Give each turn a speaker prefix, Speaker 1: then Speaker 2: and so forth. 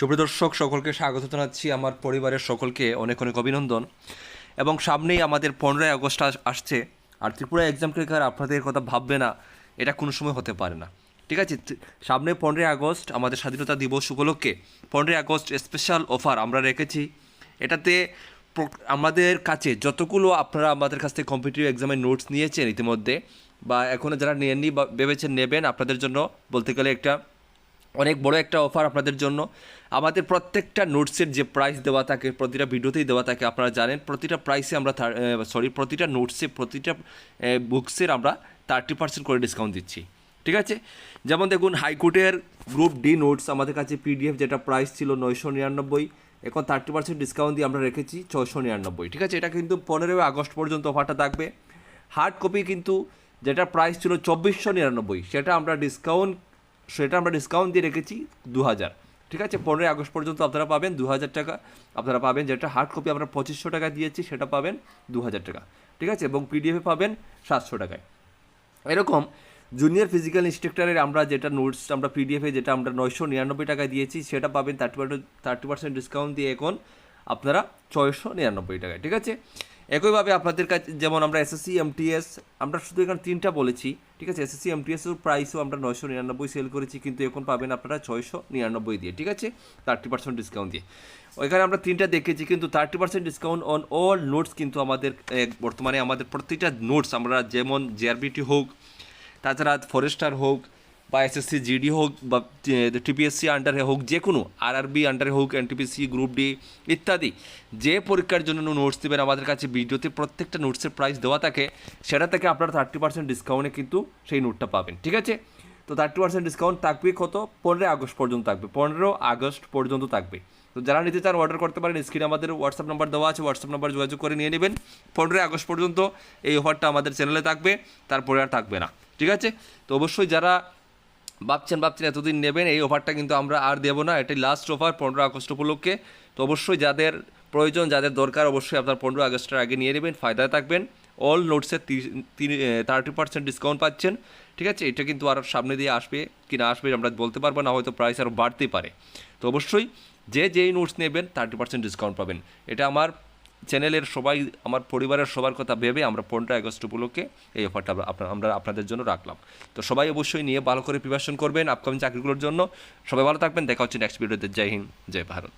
Speaker 1: সুপ্রদর্শক সকলকে স্বাগত জানাচ্ছি আমার পরিবারের সকলকে অনেক অনেক অভিনন্দন। এবং সামনেই আমাদের পনেরোই আগস্ট আসছে। আর ত্রিপুরা এক্সাম ক্রেকার আপনাদের কথা ভাববে না, এটা কোনো সময় হতে পারে না। ঠিক আছে সামনে পনেরোই আগস্ট আমাদের স্বাধীনতা দিবস উপলক্ষে পনেরোই আগস্ট স্পেশাল অফার আমরা রেখেছি। এটাতে আমাদের কাছে যতগুলো আপনারা আমাদের কাছ থেকে কম্পিটিটিভ এক্সামের নোটস নিয়েছেন ইতিমধ্যে, বা এখনও যারা নেননি বা ভেবেছেন নেবেন, আপনাদের জন্য বলতে গেলে একটা অনেক বড় একটা অফার আপনাদের জন্য। আমাদের প্রত্যেকটা নোটসের যে প্রাইস দেওয়া থাকে, প্রতিটা ভিডিওতেই দেওয়া থাকে, আপনারা জানেন, প্রতিটা প্রাইসে আমরা সরি প্রতিটা নোটসে, প্রতিটা বুকসের আমরা থার্টি পার্সেন্ট করে ডিসকাউন্ট দিচ্ছি। ঠিক আছে? যেমন দেখুন, হাইকোর্টের গ্রুপ ডি নোটস আমাদের কাছে পিডিএফ যেটা প্রাইস ছিল নয়শো নিরানব্বই, এখন থার্টি পার্সেন্ট ডিসকাউন্ট দিয়ে আমরা রেখেছি ছয়শো নিরানব্বই। ঠিক আছে? এটা কিন্তু পনেরোই আগস্ট পর্যন্ত অফারটা থাকবে। হার্ড কপি কিন্তু যেটা প্রাইস ছিল চব্বিশশো নিরানব্বই, সেটা আমরা ডিসকাউন্ট সেটা আমরা ডিসকাউন্ট দিয়ে রেখেছি দু হাজার ঠিক আছে? পনেরোই আগস্ট পর্যন্ত আপনারা পাবেন দু হাজার টাকা। আপনারা পাবেন যেটা হার্ড কপি আমরা পঁচিশশো টাকা দিয়েছি, সেটা পাবেন দু হাজার টাকা। ঠিক আছে? এবং পিডিএফে পাবেন সাতশো টাকায়। এরকম জুনিয়র ফিজিক্যাল ইনস্ট্রাক্টরের আমরা যেটা নোটস আমরা পিডিএফে যেটা আমরা নয়শো নিরানব্বই টাকা দিয়েছি, সেটা পাবেন থার্টি থার্টি পার্সেন্ট ডিসকাউন্ট দিয়ে এখন আপনারা ছয়শো নিরানব্বই টাকায়। ঠিক আছে? একইভাবে আপনাদের কাছে যেমন আমরা এসএসসি এমটিএস আমরা শুধু এখানে তিনটা বলেছি, ঠিক আছে? এসএসসি এমটিএসের প্রাইসও আমরা নয়শো নিরানব্বই সেল করেছি, কিন্তু এখন পাবেন আপনারা ছয়শো নিরানব্বই দিয়ে, ঠিক আছে? থার্টি পার্সেন্ট ডিসকাউন্ট দিয়ে। ওইখানে আমরা তিনটা দেখেছি, কিন্তু thirty percent discount on all notes কিন্তু আমাদের বর্তমানে আমাদের প্রত্যেকটা নোটস আমরা যেমন জেআরবিটি হোক, তাছাড়া ফরেস্টার হোক বা এসএসসি জিডি হোক বা টিপিএসসি আন্ডারে হোক যে কোনো আরআরবি আন্ডারে হোক এনটিপিসি গ্রুপ ডি ইত্যাদি, যে পরীক্ষার জন্য নোটস দেবেন, আমাদের কাছে ভিডিওতে প্রত্যেকটা নোটসের প্রাইস দেওয়া থাকে, সেটা থেকে আপনারা থার্টি পার্সেন্ট ডিসকাউন্টে কিন্তু সেই নোটটা পাবেন, ঠিক আছে? তো থার্টি পার্সেন্ট ডিসকাউন্ট থাকবে কত? পনেরোই আগস্ট পর্যন্ত থাকবে, পনেরো আগস্ট পর্যন্ত থাকবে। তো যারা নিতে চান অর্ডার করতে পারেন স্ক্রিনে আমাদের হোয়াটসঅ্যাপ নাম্বার দেওয়া আছে হোয়াটসঅ্যাপ নাম্বার যোগাযোগ করে নিয়ে নেবেন। পনেরোই আগস্ট পর্যন্ত এই অফারটা আমাদের চ্যানেলে থাকবে, তারপরে আর থাকবে না, ঠিক আছে? তো অবশ্যই যারা ভাবছেন ভাবছেন, এতদিন নেবেন, এই অফারটা কিন্তু আমরা আর দেবো না। এটাই লাস্ট অফার পনেরো আগস্ট উপলক্ষে। তো অবশ্যই যাদের প্রয়োজন, যাদের দরকার, অবশ্যই আপনার পনেরো আগস্টের আগে নিয়ে নেবেন, ফায়দায় থাকবেন। অল নোটসের থার্টি পার্সেন্ট ডিসকাউন্ট পাচ্ছেন। ঠিক আছে? এটা কিন্তু আর সামনে দিয়ে আসবে কি না আসবে আমরা বলতে পারব না, হয়তো প্রাইস আরও বাড়তেই পারে। তো অবশ্যই যে যেই নোটস নেবেন থার্টি পার্সেন্ট ডিসকাউন্ট পাবেন। এটা আমার চ্যানেলের সবাই, আমার পরিবারের সবার কথা ভেবে আমরা পনেরো আগস্ট উপলক্ষে এই অফারটা আমরা আপনাদের জন্য রাখলাম। তো সবাই অবশ্যই নিয়ে ভালো করে প্রিপারেশন করবেন আপকামিং চাকরিগুলোর জন্য। সবাই ভালো থাকবেন, দেখা হচ্ছে নেক্সট ভিডিওতে জয় হিন্দ, জয় ভারত।